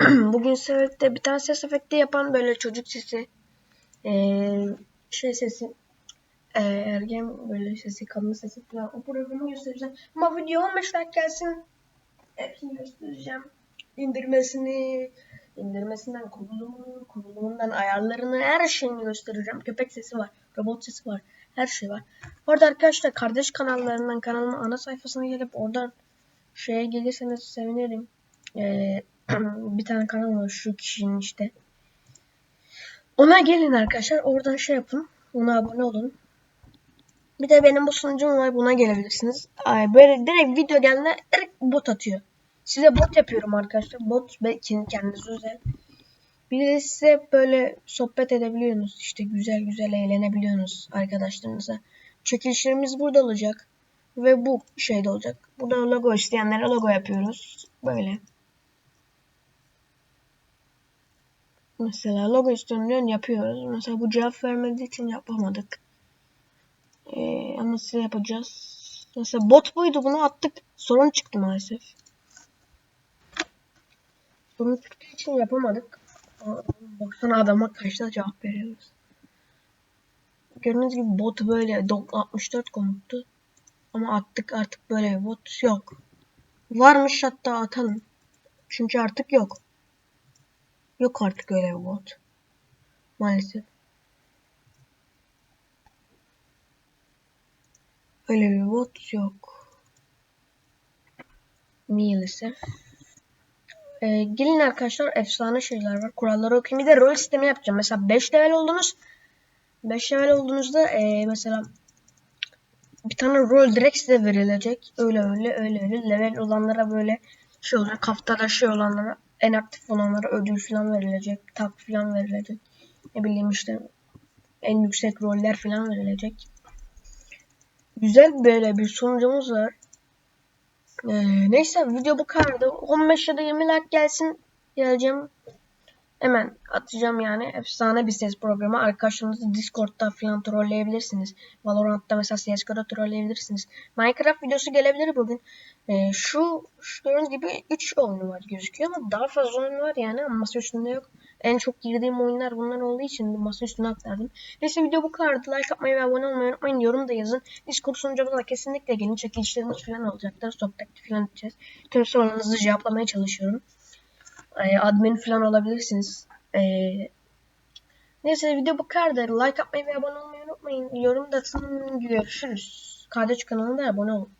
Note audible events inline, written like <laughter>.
<clears throat> Bugün sizlerle bir tane ses efekti yapan böyle çocuk sesi, ee, şey sesi, ee, ergen böyle sesi, kadın sesi falan o programı göstereceğim. Ama video 15 dakika gelsin. Hepsini göstereceğim. İndirmesini, indirmesinden kurulumunu, kurulumundan ayarlarını, her şeyini göstereceğim. Köpek sesi var, robot sesi var, her şey var. Orada arkadaşlar kardeş kanallarından kanalımın ana sayfasına gelip oradan şeye gelirseniz sevinirim. Ee, bir tane kanal var şu kişinin işte. Ona gelin arkadaşlar. Oradan şey yapın. Ona abone olun. Bir de benim bu sunucum var. Buna gelebilirsiniz. Ay, böyle direkt video geldiğinde direkt bot atıyor. Size bot yapıyorum arkadaşlar. Bot belki kendiniz özel. Bir de size böyle sohbet edebiliyorsunuz. İşte güzel güzel eğlenebiliyorsunuz arkadaşlarınıza. Çekilişlerimiz burada olacak. Ve bu şeyde olacak. Burada logo isteyenlere logo yapıyoruz. Böyle. Mesela logo istiyorum yapıyoruz. Mesela bu cevap vermediği için yapamadık. Ee, ama size yapacağız. Mesela bot buydu bunu attık. Sorun çıktı maalesef. Sorun çıktığı için yapamadık. Baksana adama kaçta cevap veriyoruz. Gördüğünüz gibi bot böyle 64 komuttu. Ama attık artık böyle bot yok. Varmış hatta atalım. Çünkü artık yok. Yok artık öyle bir bot. Maalesef. Öyle bir bot yok. Maalesef. Ee, gelin arkadaşlar efsane şeyler var. Kuralları okuyayım. Bir de rol sistemi yapacağım. Mesela 5 level oldunuz. 5 level olduğunuzda ee, mesela bir tane rol direkt size verilecek. Öyle öyle öyle öyle. Level olanlara böyle şey olacak. Haftada şey olanlara en aktif olanlara ödül falan verilecek. Tak falan verilecek. Ne bileyim işte en yüksek roller falan verilecek. Güzel böyle bir sunucumuz var. Ee, neyse video bu kadardı. 15 ya da 20 like gelsin. Geleceğim. Hemen atacağım yani. Efsane bir ses programı. Arkadaşlarınızı Discord'da falan trolleyebilirsiniz. Valorant'ta mesela CSGO'da trolleyebilirsiniz. Minecraft videosu gelebilir bugün. Ee, şu, şu gördüğünüz gibi 3 oyun var gözüküyor ama daha fazla oyun var yani ama masa üstünde yok. En çok girdiğim oyunlar bunlar olduğu için masa üstüne aktardım. Neyse video bu kadardı. Like atmayı ve abone olmayı unutmayın. Yorum da yazın. Discord sunucumuza da kesinlikle gelin. Çekilişlerimiz falan olacaktır. Sohbet falan edeceğiz. Tüm sorularınızı cevaplamaya çalışıyorum. Ee, admin falan olabilirsiniz. Ee, neyse video bu kadar. Like atmayı ve abone olmayı unutmayın. Yorum da atın. Görüşürüz. Kardeş kanalına da abone olun.